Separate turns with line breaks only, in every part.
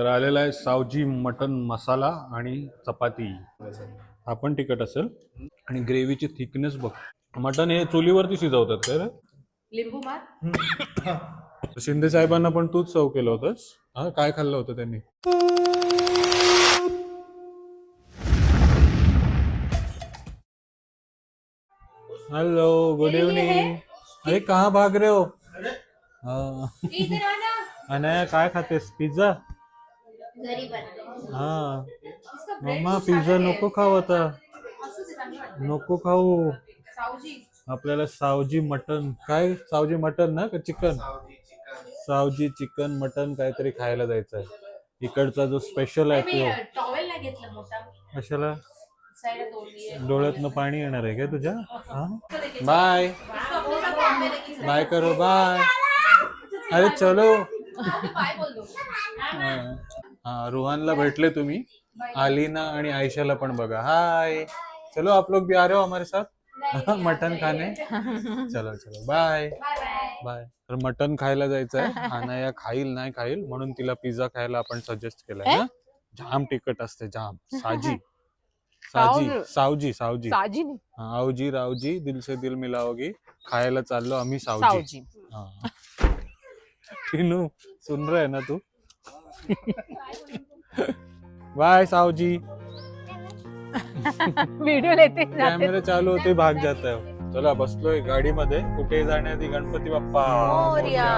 तर आलेला आहे सावजी मटन मसाला आणि चपाती. हा पण तिखट असेल आणि ग्रेव्हीची थिकनेस बघ. मटन हे चुलीवरती शिजवतात काय रे?
लिंबू मार.
शिंदे साहेबांना पण तूच सर्व केलं होतंस. हा काय खाल्लं होतं त्यांनी? हेलो गुड इवनिंग अरे कहाँ भाग रहे हो?
इधर आना
अनया काय खातेस? पिझ्झा
घरी
हा. Mamma pizza. नको खाऊ आता. नको खाऊ.
सावजी.
आपल्याला सावजी मटन काय? सावजी मटन ना का चिकन? सावजी चिकन. मटन काहीतरी खायला जायचं आहे इकडचा जो स्पेशल आहे
मी
तो कशाला? डोळ्यातनं पाणी येणार आहे काय तुझ्या? हा बाय
में लेके चला.
बाय. करो बाय. अरे चलो.
बाय बोल दो
हा हा, रोहनला भेटले तुम्ही. आलिना आणि आयशाला पण बघा. हाय चलो आप लोग भी आ रहे हो हमारे साथ? मटन खाने? चलो चलो. बाय
बाय
तर मटन खायला जायचं आहे अनाया खाईल नाही खाईल म्हणून तिला पिझ्झा खायला आपण सजेस्ट केलाय ना जाम तिखट असते जाम. साजी. साजी.
सावजी.
सावजी सावजी.
साजी नहीं.
हाँ, आवजी रावजी दिल से दिल मिलाओगी. खायला चाललो आम्ही सावजी.
सावजी.
हाँ. टिनू सुन रहे ना तू? बाय सावजी.
वीडियो लेते जाते.
कॅमेरा चालू होते भाग जात आहे. चला बसलोय गाडीमध्ये. कुठे जाण्याआधी गणपती बाप्पा?
मोरया.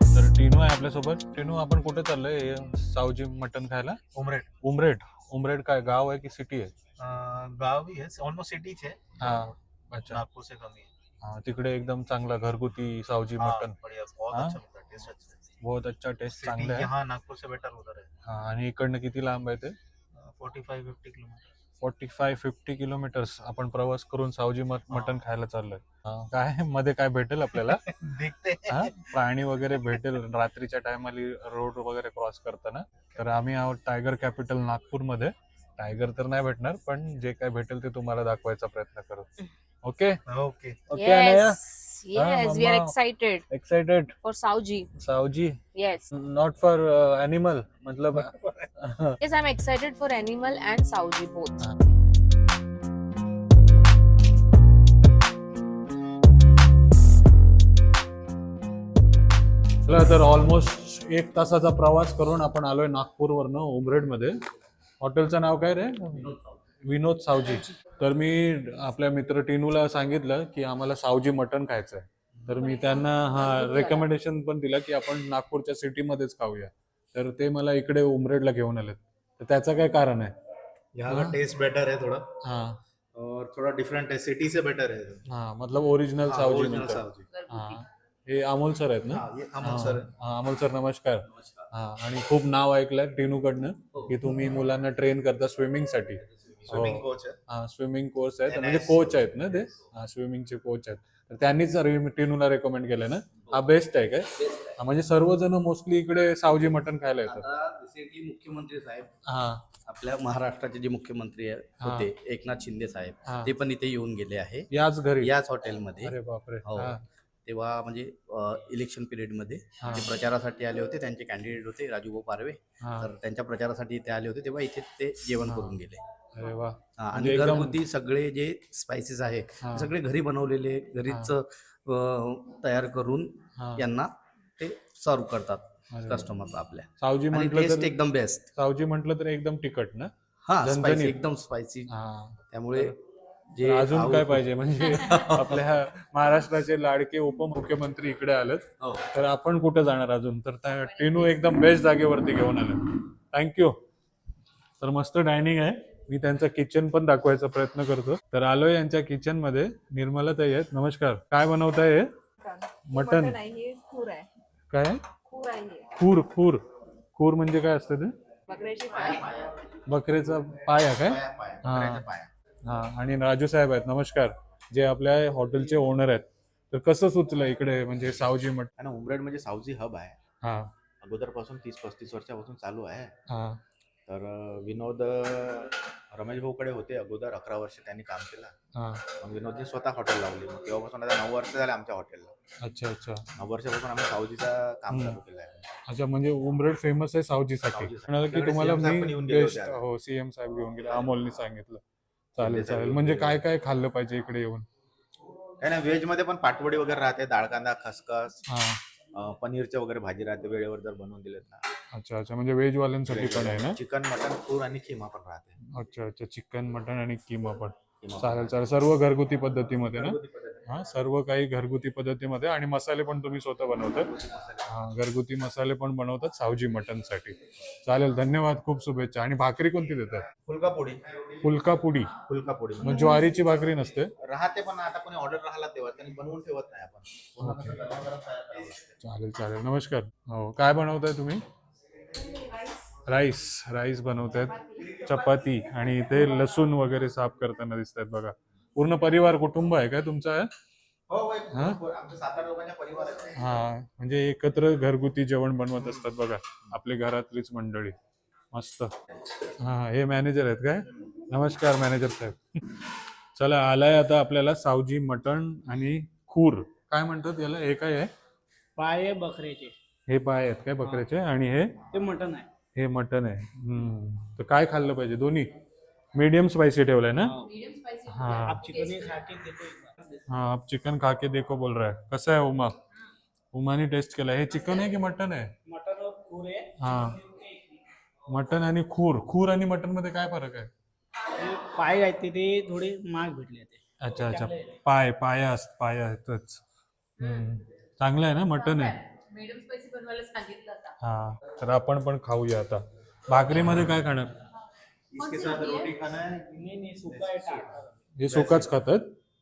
तर टिनू आहे आपल्यासोबत. टिनू आपण कुठे चाललोय? सावजी मटन खायला?
उमरेड.
उमरेड. उमरेड काय गाव आहे की सिटी आहे?
गाव ही है ऑलमोस्ट सिटीच है
हा अच्छा.
नागपुर से कम ही है
हा, तिकडे एकदम चांगला घरगुती सावजी
हाँ,
मटन
बढ़िया बहुत
हाँ?
अच्छा है टेस्ट अच्छा है
बहुत अच्छा टेस्ट
सिटी
चांगला आहे.
यहाँ नागपुर से बेटर उधर है
हा, आणि इकडनं किती लांब आहे ते?
Forty five fifty kilometre
forty five fifty kilometres आपण प्रवास करून सावजी मट-
हा.
मटन खायला चाललोय. हा, काय? मध्ये काय भेटेल आपल्याला?
देखते. हैं?
हा? प्राणी वगैरे भेटेल. रात्रीच्या टायमाली रोड वगैरे क्रॉस करताना. तर आम्ही आहोत टायगर कॅपिटल नागपूरमध्ये. टायगर तर नाही भेटणार पण जे काय भेटेल ते तुम्हाला दाखवायचा प्रयत्न करू. Okay?
Okay.
Okay Anaya?
Yes, yes, we are
mama.
excited.
Excited
for Sauji.
Saoji
Yes,
not for animal मतलब
yes, I'm excited for Animal and Sauji both.
चला तर ऑलमोस्ट एक तासाचा प्रवास करून आपण आलोय नागपूरवरनं उमरेडमध्ये हॉटेलचं नाव काय रे? विनोद सावजी. तर मी आपल्या मित्र टिनूला सांगितलं की आम्हाला सावजी मटन खायचं आहे तर मी त्यांना हा रेकमेंडेशन पण दिलं की आपण नागपूरच्या सिटीमध्येच खाऊया. तर ते मला इकडे उमरेडला घेऊन आलेत. तर त्याचं काय कारण आहे? हाँ?
का टेस्ट बेटर है थोड़ा.
हा.
और थोड़ा डिफरेंट है सिटी से बेटर है
हा मतलब ओरिजिनल सावजी हा. हे अमोल सर आहेत ना?
अमन सर.
अमोल सर नमस्कार. हा आणि खूप नाव ऐकलंय टिनूकडनं की तुम्ही मुलांना ट्रेन करता स्विमिंगसाठी.
स्विमिंग
हो.
कोच है
हा स्विमिंग कोर्स आहेत. म्हणजे कोच आहेत ना ते? हा स्विमिंगचे कोच आहेत. तर त्यांनीच टिनूला रेकमेंड केलं ना? हा बेस्ट आहे काय? हा, म्हणजे सर्वजण मोस्टली इकडे सावजी मटन खायला येतात.
मुख्यमंत्री साहेब
हा.
आपल्या महाराष्ट्राचे जे मुख्यमंत्री
हा.
होते एकनाथ शिंदे साहेब
हा.
ते पण इथे येऊन गेले आहे.
याच घरी.
याच हॉटेलमध्ये
अरे बापरे.
हो.
हा,
तेव्हा म्हणजे इलेक्शन पिरियडमध्ये ते प्रचारासाठी आले होते त्यांचे कॅन्डिडेट होते राजूभाऊ पारवे.
हा.
तर त्यांच्या प्रचारासाठी इथे आले होते तेव्हा इथे ते जेवण. करून गेले.
अरे वा. म्हणजे
आणि घरगुती सगळे जे स्पायसेस आहे सगळे घरी बनवलेले घरीच तयार करून. यांना ते सर्व करतात. कस्टमरला आपल्या.
सावजी म्हटलं
एकदम बेस्ट
सावजी म्हटलं तर एकदम तिखट ना?
हा एकदम स्पायसी त्यामुळे जे
अजून काय पाहिजे? म्हणजे आपल्या महाराष्ट्राचे लाडके उपमुख्यमंत्री इकडे आलेत.
हो.
तर आपण कुठे जाणार अजून? तर त्या टिनू एकदम बेस्ट जागेवरती घेऊन आले थँक्यू तर मस्त डायनिंग आहे. मी त्यांचं किचन पण दाखवायचा प्रयत्न करतो. तर आलोय यांच्या किचनमध्ये. निर्मला ताई आहेत. नमस्कार. काय बनवताय हे? मटन.
हे
काय?
खूर आहे.
खूर खूर म्हणजे काय असतं ते?
बकऱ्याची पाय.
बकरीचा पाय आहे काय?
पाया, पाया,
हा. हा आणि राजू साहेब आहेत नमस्कार. जे आपल्या हॉटेलचे ओनर आहेत. तर कसं सुचलं इकडे म्हणजे सावजी मठ?
आणि उमरेड म्हणजे सावजी हब आहे.
हा.
अगोदरपासून तीस पस्तीस वर्षापासून चालू आहे.
हा.
तर विनोद रमेश भाऊकडे होते अगोदर अकरा वर्ष त्यांनी काम केलं.
हा.
मग विनोदने स्वतः हॉटेल लावली. मग तेव्हापासून आता नऊ वर्ष झाले आमच्या हॉटेलला
अच्छा अच्छा.
नऊ वर्षापासून आम्ही सावजीचं काम
हम्म.
चालू केलं आहे
अच्छा म्हणजे उमरेड फेमस आहे सावजीसाठी.
सावजीसाठी.
म्हणाल की
आपल्याकडे
तुम्हाला
CM साहेब पण
मी
येऊन गेले.
हो सीएम साहेब घेऊन गेले अमोलनी सांगितलं. चालेल चालेल. म्हणजे. काय काय खाल्लं पाहिजे इकडे येऊन?
काय नाही व्हेजमध्ये पण पाटवडी वगैरे राहते डाळ कांदा खसखस
हा.
अं, पनीरचे वगैरे भाजी राहते वेळेवर जर बनवून दिलेत ना
अच्छा अच्छा. म्हणजे व्हेज वाल्यांसाठी पण आहे ना?
चिकन मटन खूर आणि खिमा पण राहते.
अच्छा अच्छा. चिकन मटन आणि किमा पण.
किमा
चालेल चालेल. सर्व घरगुती पद्धतीमध्ये ना. हा सर्व काही घरगुती पद्धतीमध्ये आणि मसाले पण तुम्ही स्वतः बनवतात. हा घरगुती मसाले पण बनवतात सावजी मटनसाठी चालेल धन्यवाद खूप शुभेच्छा. आणि भाकरी कोणती देतात?
फुलका पोळी
फुलका पुडी. मग ज्वारीची भाकरी नसते?
राहते पण आता कोणी ऑर्डर राहिला तेव्हा त्यांनी बनवून ठेवत नाही आपण. पूर्ण कसं गरम गरम तयार करावं लागते.
चालेल चालेल. नमस्कार. हो काय बनवताय तुम्ही? राईस. राईस बनवतायत. चपाती आणि इथे लसूण वगैरे साफ करताना दिसत आहेत बघा. पूर्ण परिवार कुटुंब आहे काय तुमचं? आहे
हो
हा?
आहे
हा म्हणजे एकत्र घरगुती जेवण बनवत असतात बघा आपली घरातलीच मंडळी. मस्त. हा हे मॅनेजर आहेत काय? नमस्कार मॅनेजर साहेब. चला आलाय आता आपल्याला सावजी मटण आणि खूर. काय म्हणतात याला? हे काय आहे?
पाय बकऱ्याचे.
हे पाय आहेत काय बकऱ्याचे? आणि हे?
ते मटन आहे.
हे मटन आहे. हम्म. तर काय खाल्लं पाहिजे? दोन्ही? मीडियम स्पाइसी ठेवलंय ना? हा.
आप चिकन खा के देखो एक बार.
हाँ आप चिकन खा के देखो बोल रहा है. कसं आहे उमा? उमाने टेस्ट केला हे चिकन आहे की मटन आहे?
मटन और
हा. मटन आणि खूर. खूर आणि मटनमध्ये काय फरक आहे?
पाय आहेत ते- थोडे महाग भेटले ते
अच्छा अच्छा. पाय पाय अस पाय आहेतच. चांगलं आहे ना मटन आहे?
मीडियम स्पायसी बनवायला सांगितलं आता.
हा. तर आपण पण खाऊया आता. भाकरीमध्ये काय खाणार?
इसके साथ रोटी खाना है?
नाही नाही आहे टाटा
हे सुकाच खातात?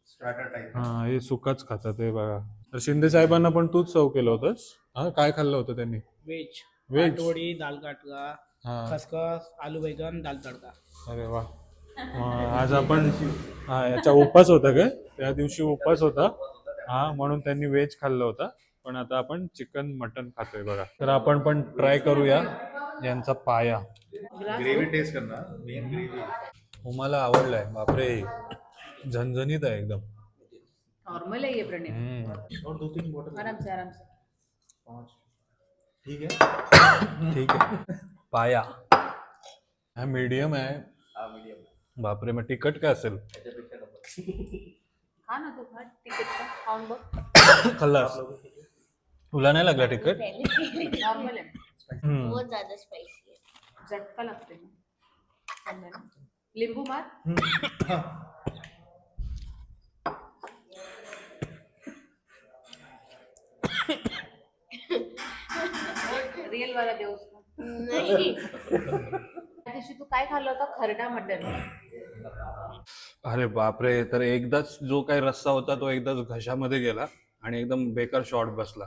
स्टार्टर टाइप
हा हे सुकाच खातात हे बघा. तर शिंदे साहेबांना पण तूच सर्व केलं होतंस? हा काय खाल्लं होतं त्यांनी?
वेज.
Veg?
पाटवडी दाल काटका
हा.
खसखस आलू बैगन दाल तडका.
अरे वा. मग आज आपण हा याचा उपवास होता काय? त्या दिवशी उपवास होता. हा म्हणून त्यांनी व्हेज खाल्लं होता. पण आता आपण चिकन मटन खातोय बघा. तर आपण पण ट्राय करूया यांचा पाया.
ग्रेव्ही टेस्ट करना मेन ग्रेव्ही
उमाला आवडलाय. बापरे. झणझणीत आहे एकदम.
नॉर्मल आहे ये प्रणय
हम्म.
और दो तीन बोतल
आराम से आराम से
पाँच. ठीक है?
ठीक आहे पाया. हा मीडियम आहे.
हा मीडियम
बापरे मग तिखट काय असेल?
खा ना तू खा. तिकीट खा. खाऊन बघ.
खाल्लास. तुला नाही लागला तिखट?
नॉर्मल आहे.
हम्म.
बहुत ज्यादा स्पाइसी है
झटका लागते ना. चांगलं आहे ना? लिंबू मार रिअल वाला देऊ
नहीं.
त्या दिवशी तू काय खाल्लं होतं? खरडा मटन
अरे बापरे तर एकदाच जो काही रस्सा होता तो एकदाच घशामध्ये गेला आणि एकदम बेकार शॉट बसला.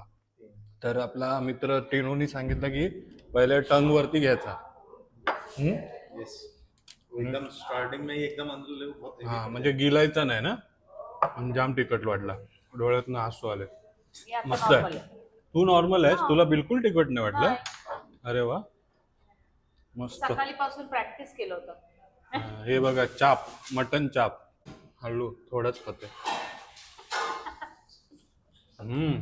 तर आपला मित्र टिनूनी सांगितलं की पहिले टंग वरती घ्यायचा?
यस एकदम स्टार्टिंग में ही एकदम अंदर
हा म्हणजे गिलायचा नाही ना? आणि जाम तिखट वाटला. डोळ्यातनं हसू आले.
हे
मस्त आहे. तू नॉर्मल आहेस? तुला बिलकुल तिखट नाही वाटलं? अरे वा. मस्त.
सकाळी पासून प्रॅक्टिस केलं होतं.
हा, बघा चाप. मटन चाप. हळू थोडंच खाते. हम्म.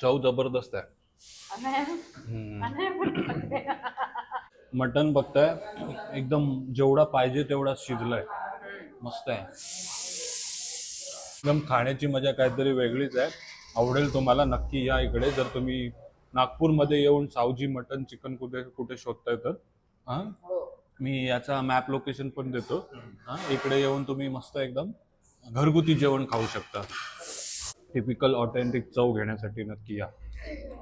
चव जबरदस्त आहे. मटन बघताय एकदम जेवढा पाहिजे तेवढा शिजलाय. मस्त आहे. एकदम खाण्याची मजा काहीतरी वेगळीच आहे. आवडेल तुम्हाला नक्की या इकडे. जर तुम्ही नागपूरमध्ये येऊन सावजी मटन चिकन कुठे कुठे शोधताय तर. हा? मी याचा मॅप लोकेशन पण देतो. हा? इकडे येऊन तुम्ही मस्त एकदम घरगुती जेवण खाऊ शकता. टिपिकल ऑथेंटिक चव घेण्यासाठी नक्की या.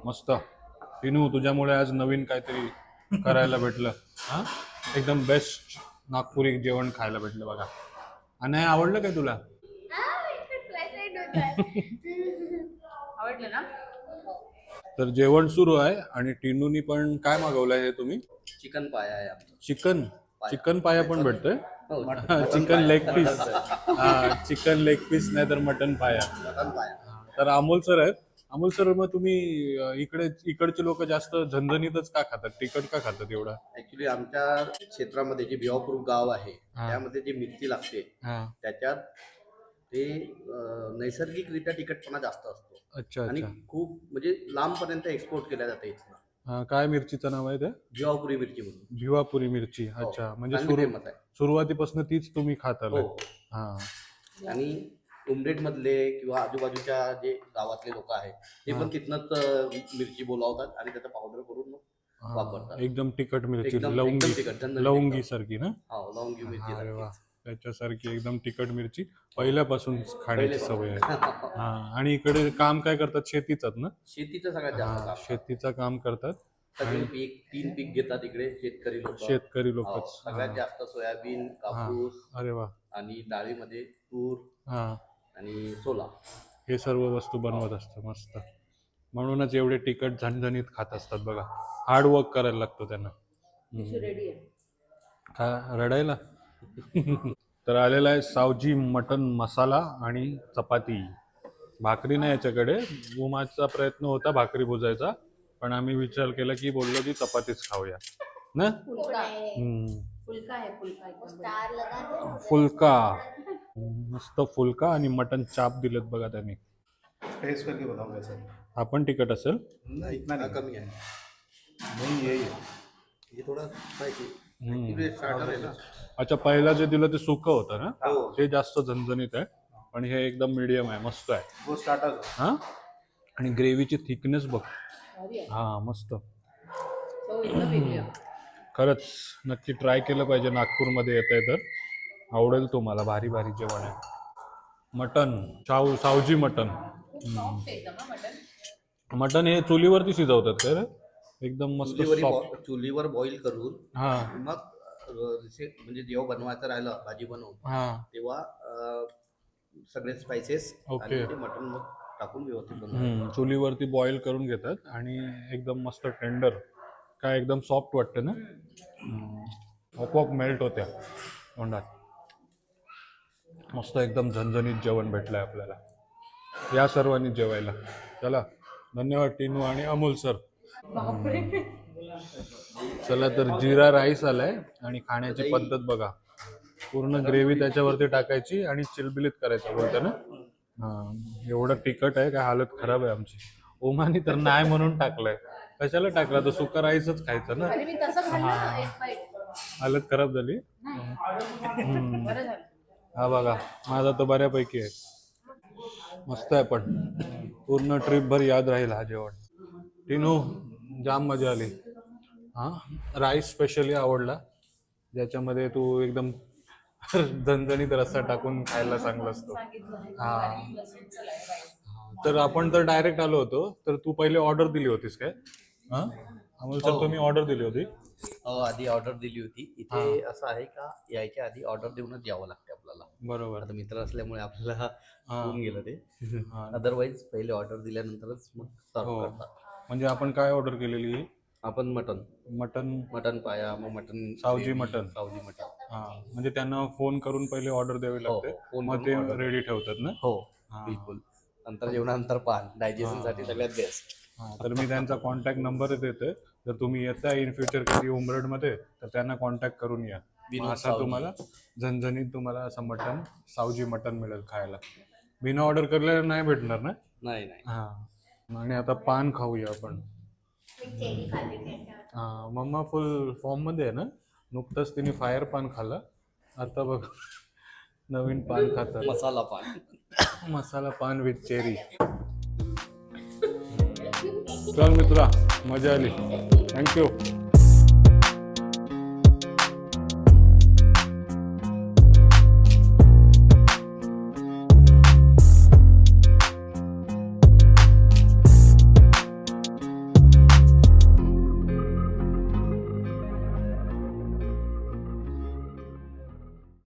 मस्त. टिनू तुझ्यामुळे आज नवीन काहीतरी करायला भेटलं. हा? एकदम बेस्ट नागपुरी जेवण खायला भेटलं बघा. आणि आवडलं काय तुला?
आवडलं ना?
तर जेवण सुरू आहे आणि टिनूनी पण काय मागवलंय हे तुम्ही?
चिकन पाया आहे आमचं.
चिकन? चिकन पाया पण भेटतोय?
हो,
चिकन लेग पीस हा चिकन लेग पीस नाही तर मटन पाया.
मटन पाया.
तर अमोल सर आहेत. अमोल सर मग तुम्ही इकडे इकडचे लोक जास्त झणझणीतच का खातात? तिखट का खातात एवढा?
ऍक्च्युली आमच्या क्षेत्रामध्ये जे भिवापूर गाव आहे
हा.
त्यामध्ये जी मिरची लागते
हा.
त्याच्यात ते नैसर्गिकरित्या तिखटपणा जास्त असतो.
अच्छा
आणि
अच्छा.
खूप म्हणजे लांबपर्यंत एक्सपोर्ट केल्या जाते इथनं.
हा, काय मिरचीचं नाव आहे ते?
भिवापुरी मिरची म्हणून.
भिवापुरी मिरची अच्छा. म्हणजे
चांगली
सुरू
famous आहे.
सुरुवातीपासून तीच तुम्ही खात आलाय
हो.
हा.
आणि उमरेड मधले किंवा आजूबाजूच्या जे गावातले लोक आहेत ते
हा.
पण तिथनंच मिरची बोलावतात आणि त्याचा पावडर करून
हा,
वापरतात.
एकदम तिखट मिरची
एकदम
लवंगी लवंगी. सारखी ना?
हो लवंगी मिरची
अरे वा.
सारखी.
त्याच्यासारखी एकदम तिखट मिरची पहिल्यापासून खाण्याची
पहिले-
सवय आहे. हा आणि इकडे काम काय करतात? शेतीचाच ना?
शेतीचं सगळ्यात जास्त
हा,
काम.
शेतीचं काम करतात.
सगळे पीक तीन पीक घेतात इकडे शेतकरी लोक.
शेतकरी लोकच.
सगळ्यात जास्त सोयाबीन कापूस
अरे वा.
आणि डाळीमध्ये तूर.
हा.
आणि सोला
हे सर्व वस्तू बनवत असतं मस्त. म्हणूनच एवढे तिखट झणझणीत खात असतात बघा. हार्ड वर्क करायला लागतो त्यांना.
रेडी आहे.
का रडायला? तर आलेला आहे सावजी मटन मसाला आणि चपाती. भाकरी नाही याच्याकडे. उमाचा प्रयत्न होता भाकरी भुजायचा पण आम्ही विचार केला की बोललो की चपातीच खाऊया. ना?
फुलका. फुलका.
मस्त फुलका आणि मटन चाप दिलेत बघा त्यांनी.
टेस्ट करके है?
हा पण तिखट असेल?
नहीं इतना
हा कमी आहे.
नहीं यही है
हे थोडं
हम्म. अच्छा पहिला जे दिलं ते सुकं होतं ना?
हो.
ते जास्त झणझणीत आहे. पण हे एकदम मिडियम आहे मस्त आहे.
वो स्टार्टर्स
हा? आणि ग्रेव्हीची थिकनेस बघ. हा मस्त. खरंच नक्की ट्राय केलं पाहिजे नागपूरमध्ये येत आहे तर आवडेल तुम्हाला भारी भारी जेवण आहे. मटन साव सावजी मटन.
सॉफ्ट एकदम हा मटन.
मटन हे चुलीवरती शिजवतात रे. एकदम मस्त
चुलीवर
सॉफ्ट
चुलीवर बॉईल करून
हा.
मग अं, म्हणजे जेव्हा बनवायचं राहिलं भाजी बनवून
हा.
तेव्हा अं, सगळे स्पायसेस
ओके.
आणि ते मटन मग टाकून व्यवस्थित
हम्म, चुलीवरती बॉईल करून घेतात आणि एकदम मस्त टेंडर काय एकदम सॉफ्ट वाटते ना. आपोआप मेल्ट होत्या. तोंडात. मस्त एकदम झणझणीत जेवण भेटलंय आपल्याला. या सर्वांनी जेवायला. चला धन्यवाद टिनू आणि अमोल सर. चला तर जिरा राईस आलाय आणि खाण्याची पद्धत बघा. पूर्ण ग्रेव्ही त्याच्यावरती टाकायची आणि चिलबिलीत करायचं बोलतं ना? हा एवढं तिखट आहे काय हालत खराब आहे आमची. ओमानी तर नाही म्हणून टाकलंय. कशाला टाकला? तर सुका राईसच खायचं ना? हालत खराब झालं. हा बघा माझा तर बऱ्यापैकी आहे. मस्त आहे पण. पूर्ण ट्रिप भर याद राहील हा जेवण. टिनू जाम मजा आली. हा? राईस स्पेशली आवडला. ज्याच्यामध्ये तू एकदम झणझणीत रस्सा टाकून खायला चांगला असतो. हा. तर आपण तर डायरेक्ट आलो होतो. तर तू पहिले ऑर्डर दिली होतीस काय? हा? अमोल सर
हो.
तुम्ही ऑर्डर दिली होती.
हो आधी ऑर्डर दिली होती. इथे असं आहे का यायच्या आधी ऑर्डर देऊनच यावं लागते आपल्याला.
बरोबर.
आता मित्र असल्यामुळे आपल्याला
हा.
होऊन गेलं ते.
हा.
अदरवाईज पहिले ऑर्डर दिल्यानंतरच मग सर्व
हो.
करतात
म्हणजे आपण काय ऑर्डर केलेली?
आपण मटन.
मटन?
मटन पाया मग mutton
Saoji mutton.
Saoji mutton.
हा. म्हणजे त्यांना फोन करून पहिले ऑर्डर द्यावी
हो,
लागते.
phone
मग
करून
ते
order.
रेडी ठेवतात ना?
हो
हा.
बिलकुल. नंतर जेवणानंतर पान डायजेशनसाठी सगळ्यात बेस्ट
हा, तर मी त्यांचा कॉन्टॅक्ट नंबर देते. जर तुम्ही येताय इन फ्युचर कधी उमरडमध्ये तर त्यांना कॉन्टॅक्ट करून या. मग असा. तुम्हाला झणझणीत तुम्हाला असं मटन सावजी मटन मिळेल खायला. बिना ऑर्डर केलेलं नाही भेटणार ना?
नाही नाही.
हा. आणि आता पान खाऊया आपण. हा मम्मा फुल फॉर्ममध्ये आहे ना? नुकतंच तिने फायर पान खाल्लं. आता बघ नवीन पान खातात.
मसाला पान.
मसाला पान विथ चेरी चल मित्रा मजा आली. थँक्यू